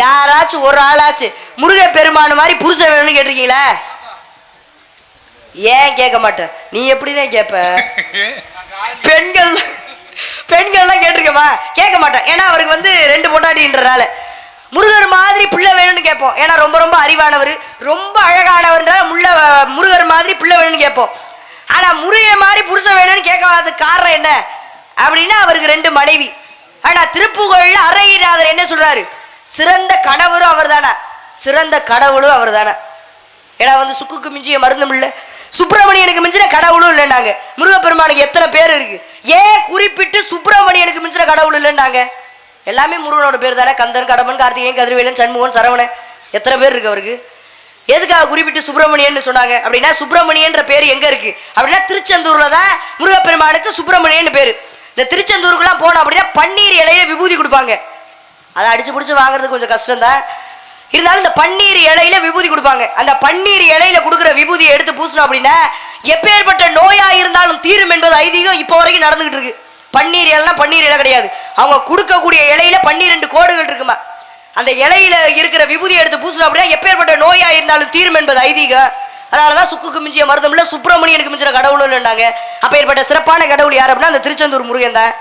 யாராச்சும் ஒரு ஆளாச்சு முருக பெருமானு மாதிரி புருஷன் வேணும்னு கேட்டிருக்கீங்களா? ஏன் கேட்க மாட்டேன்? நீ எப்படின்னா கேட்ப? பெண்கள் பெண்கள்லாம் கேட்டிருக்கமா கேட்க மாட்டேன். ஏன்னா அவருக்கு வந்து ரெண்டு பொண்டாட்டின்றனால. முருகர் மாதிரி பிள்ளை வேணும்னு கேட்போம். ஏன்னா ரொம்ப ரொம்ப அறிவானவர் ரொம்ப அழகானவர்ன்றா முள்ள முருகர் மாதிரி பிள்ளை வேணும்னு கேட்போம். ஆனால் முருகை மாதிரி புருஷன் வேணும்னு கேட்காத காரணம் என்ன? அப்படின்னா அவருக்கு ரெண்டு மனைவி. ஆனால் திருப்புகழில் அரையிநாதர் என்ன சொல்கிறாரு சிறந்த கணவரும் அவர் தானே சிறந்த கடவுளும் அவர் தானே ஏன்னா வந்து சுக்குக்கு மிஞ்சிய மருந்தும் இல்லை சுப்பிரமணியனுக்கு மிஞ்சின கடவுளும் இல்லைன்னாங்க. முருகப்பெருமானுக்கு எத்தனை பேர் இருக்கு? ஏன் குறிப்பிட்டு சுப்பிரமணியனுக்கு மிஞ்சின கடவுள் இல்லைன்னாங்க? எல்லாமே முருகனோட பேர் தானே கந்தன் கடமன் கார்த்திகேயன் கதிர்வேலன் சண்முகன் சரவணன். எத்தனை பேர் இருக்கு அவருக்கு? எதுக்காக குறிப்பிட்டு சுப்பிரமணியன் சொன்னாங்க? அப்படின்னா சுப்பிரமணியன்ற பேர் எங்க இருக்கு? அப்படின்னா திருச்செந்தூர்ல தான் முருகப்பெருமானுக்கு சுப்பிரமணியன் பேர். இந்த திருச்செந்தூருக்குலாம் போனோம் அப்படின்னா பன்னீர் இலையில விபூதி கொடுப்பாங்க. அதை அடிச்சு பிடிச்சி வாங்குறது கொஞ்சம் கஷ்டம் தான் இருந்தாலும் இந்த பன்னீர் இலையில விபூதி கொடுப்பாங்க. அந்த பன்னீர் இலையில கொடுக்குற விபூதியை எடுத்து பூசணும் அப்படின்னா எப்பேற்பட்ட நோயா இருந்தாலும் தீரும் என்பது ஐதீகம் இப்போ வரைக்கும் நடந்துகிட்டு இருக்கு. பன்னீர் இலைனா பன்னீர் இலை கிடையாது. அவங்க கொடுக்கக்கூடிய இலையில பன்னிரெண்டு கோடுகள் இருக்குமா? அந்த இலையில இருக்கிற விபூதியை எடுத்து பூசணும் அப்படின்னா எப்பேற்பட்ட நோயா இருந்தாலும் தீரும் என்பது ஐதீகம். அதனாலதான் சுக்குக்கு மிஞ்சிய மருதம் இல்ல சுப்பிரமணியனுக்கு மிஞ்சின கடவுளும் இல்லைன்னாங்க. அப்பேற்பட்ட சிறப்பான கடவுள் யார் அப்படின்னா அந்த திருச்செந்தூர் முருகன் தான்